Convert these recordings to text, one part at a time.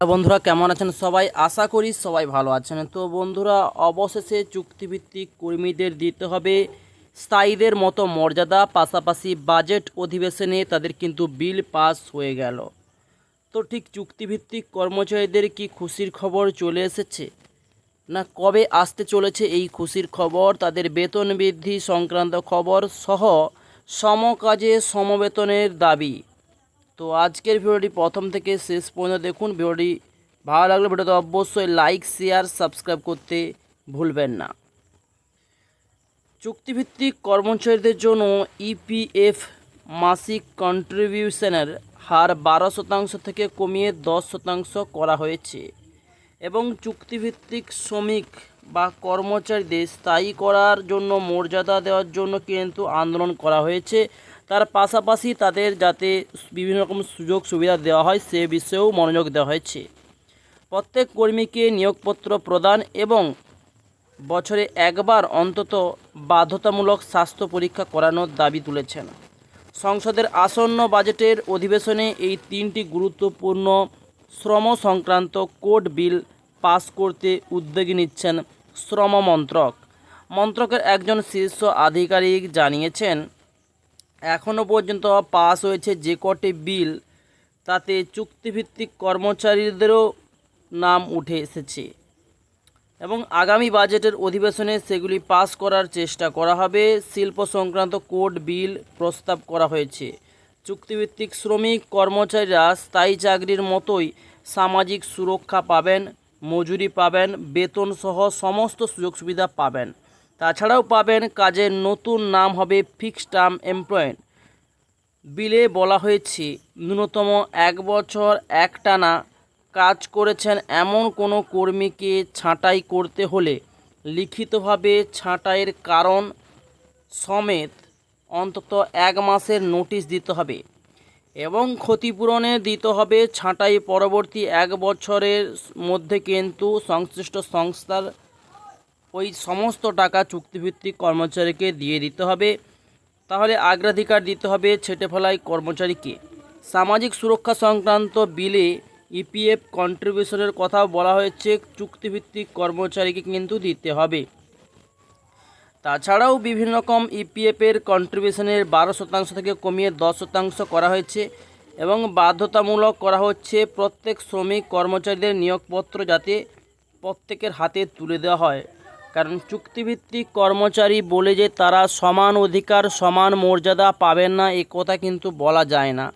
বন্ধুরা, কেমন আছেন সবাই? আশা করি সবাই ভালো আছেন। তো বন্ধুরা, অবশেষে চুক্তিভিত্তিক কর্মীদের দিতে হবে স্থায়ীদের মতো মর্যাদা, পাশাপাশি বাজেট অধিবেশনে তাদের কিন্তু বিল পাস হয়ে গেল। তো ঠিক চুক্তিভিত্তিক কর্মচারীদের কি খুশির খবর চলে এসেছে? না, কবে আসতে চলেছে এই খুশির খবর, তাদের বেতন বৃদ্ধি সংক্রান্ত খবর সহ সমকাজে সমবেতনের দাবি। তো আজকের ভিডিওটি প্রথম থেকে শেষ পর্যন্ত দেখুন। ভিডিওটি ভালো লাগলে ভিডিওতে অবশ্যই লাইক শেয়ার সাবস্ক্রাইব করতে ভুলবেন না। চুক্তিভিত্তিক কর্মচারীদের জন্য ইপিএফ মাসিক কন্ট্রিবিউশনের হার বারো শতাংশ থেকে কমিয়ে দশ শতাংশ করা হয়েছে এবং চুক্তিভিত্তিক শ্রমিক বা কর্মচারীদের স্থায়ী করার জন্য মর্যাদা দেওয়ার জন্য কিন্তু আন্দোলন করা হয়েছে। তার পাশাপাশি তাদের যাতে বিভিন্ন রকম সুযোগ সুবিধা দেওয়া হয়, সে বিষয়েও মনোযোগ দেওয়া হয়েছে। প্রত্যেক কর্মীকে নিয়োগপত্র প্রদান এবং বছরে একবার অন্তত বাধ্যতামূলক স্বাস্থ্য পরীক্ষা করানোর দাবি তুলেছেন। সংসদের আসন্ন বাজেটের অধিবেশনে এই তিনটি গুরুত্বপূর্ণ শ্রম সংক্রান্ত কোড বিল পাস করতে উদ্যোগী নিচ্ছেন শ্রম মন্ত্রক। মন্ত্রকের একজন শীর্ষ আধিকারিক জানিয়েছেন এখনও পর্যন্ত পাস হয়েছে যে কটি বিল, তাতে চুক্তিভিত্তিক কর্মচারীদেরও নাম উঠে এসেছে। এবং আগামী বাজেটের অধিবেশনে সেগুলি পাস করার চেষ্টা করা হবে। শিল্প সংক্রান্ত কোড বিল প্রস্তাব করা হয়েছে। চুক্তিভিত্তিক শ্রমিক কর্মচারীরা স্থায়ী চাকরির মতোই সামাজিক সুরক্ষা পাবেন, মজুরি পাবেন, বেতন সহ সমস্ত সুযোগ সুবিধা পাবেন। তাছাড়াও পাবেন কাজের নতুন নাম হবে ফিক্সড টার্ম এমপ্লয়েড। বিলে বলা হয়েছে, ন্যূনতম এক বছর একটানা কাজ করেছেন এমন কোনো কর্মীকে ছাঁটাই করতে হলে লিখিতভাবে ছাঁটাইয়ের কারণ সমেত অন্তত এক মাসের নোটিশ দিতে হবে এবং ক্ষতিপূরণে দিতে হবে ছাঁটাই পরবর্তী এক বছরের মধ্যে কিন্তু সংশ্লিষ্ট সংস্থার ওই সমস্ত টাকা চুক্তিভিত্তিক কর্মচারীকে দিয়ে দিতে হবে। তাহলে অগ্রাধিকার দিতে হবে ছেটে ফেলাই কর্মচারীকে। সামাজিক সুরক্ষা সংক্রান্ত বিলে ইপিএফ কন্ট্রিবিউশনের কথাও বলা হয়েছে, চুক্তিভিত্তিক কর্মচারীকে কিন্তু দিতে হবে। তাছাড়াও বিভিন্ন রকম ইপিএফের কন্ট্রিবিউশনের বারো শতাংশ থেকে কমিয়ে দশ শতাংশ করা হয়েছে এবং বাধ্যতামূলক করা হচ্ছে প্রত্যেক শ্রমিক কর্মচারীদের নিয়োগপত্র যাতে প্রত্যেকের হাতে তুলে দেওয়া হয়। কারণ চুক্তিভিত্তিক কর্মচারী বলে যে তারা সমান অধিকার, সমান মর্যাদা পাবেন না, এ কথা কিন্তু বলা যায় না।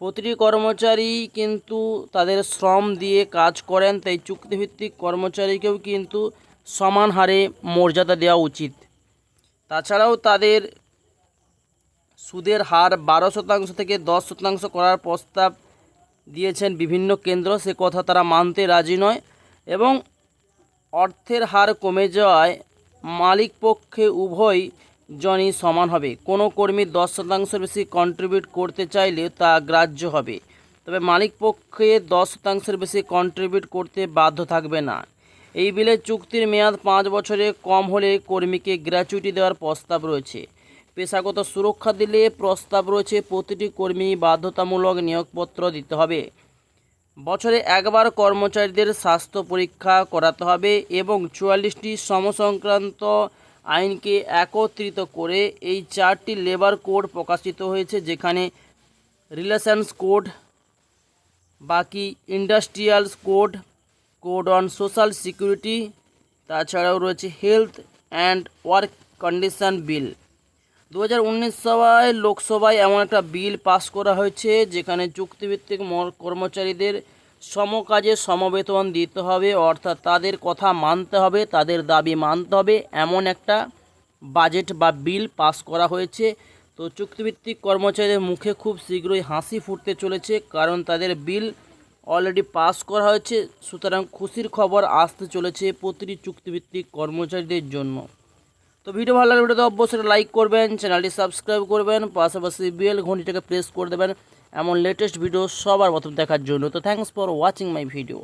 প্রতিটি কর্মচারী কিন্তু তাদের শ্রম দিয়ে কাজ করেন, তাই চুক্তিভিত্তিক কর্মচারীকেও কিন্তু সমান হারে মর্যাদা দেওয়া উচিত। তাছাড়াও তাদের সুদের হার বারো শতাংশ থেকে দশ শতাংশ করার প্রস্তাব দিয়েছেন বিভিন্ন কেন্দ্র, সে কথা তারা মানতে রাজি নয়। এবং অর্থের হার কমে যাওয়ায় মালিক পক্ষে উভয় জনই সমান হবে। কোনো কর্মী দশ শতাংশের বেশি কন্ট্রিবিউট করতে চাইলে তা গ্রাহ্য হবে। তবে মালিক পক্ষে দশ শতাংশের বেশি কন্ট্রিবিউট করতে বাধ্য থাকবে না। এই বিলে চুক্তির মেয়াদ পাঁচ বছরে কম হলে কর্মীকে গ্র্যাচুইটি দেওয়ার প্রস্তাব রয়েছে। পেশাগত সুরক্ষা দিলে প্রস্তাব রয়েছে, প্রতিটি কর্মী বাধ্যতামূলক নিয়োগপত্র দিতে হবে। বছরে একবার কর্মচারীদের স্বাস্থ্য পরীক্ষা করাতে হবে এবং চুয়াল্লিশটি সমসংক্রান্ত আইনকে একত্রিত করে এই চারটি লেবার কোড প্রকাশিত হয়েছে, যেখানে রিলেশনস কোড, বাকি industrials code code on social security, তাছাড়াও রয়েছে health and work condition bill. দু হাজার উনিশ সভায় লোকসভায় এমন একটা বিল পাস করা হয়েছে, যেখানে চুক্তিভিত্তিক কর্মচারীদের সমকাজে সমবেতন দিতে হবে, অর্থাৎ তাদের কথা মানতে হবে, তাদের দাবি মানতে হবে, এমন একটা বাজেট বা বিল পাস করা হয়েছে। তো চুক্তিভিত্তিক কর্মচারীদের মুখে খুব শীঘ্রই হাসি ফুটতে চলেছে, কারণ তাদের বিল অলরেডি পাস করা হয়েছে, সুতরাং খুশির খবর আসতে চলেছে প্রতিটি চুক্তিভিত্তিক কর্মচারীদের জন্য। তো ভিডিও ভালো লাগলে ভিডিওতে অবশ্যই লাইক করবেন চ্যানেলটি সাবস্ক্রাইব করবেন, পাশাপাশি বিএল ঘন্টিটাকে প্রেস করে দেবেন। এমন লেটেস্ট ভিডিও সবার প্রথম দেখার জন্য। তো thanks for watching my video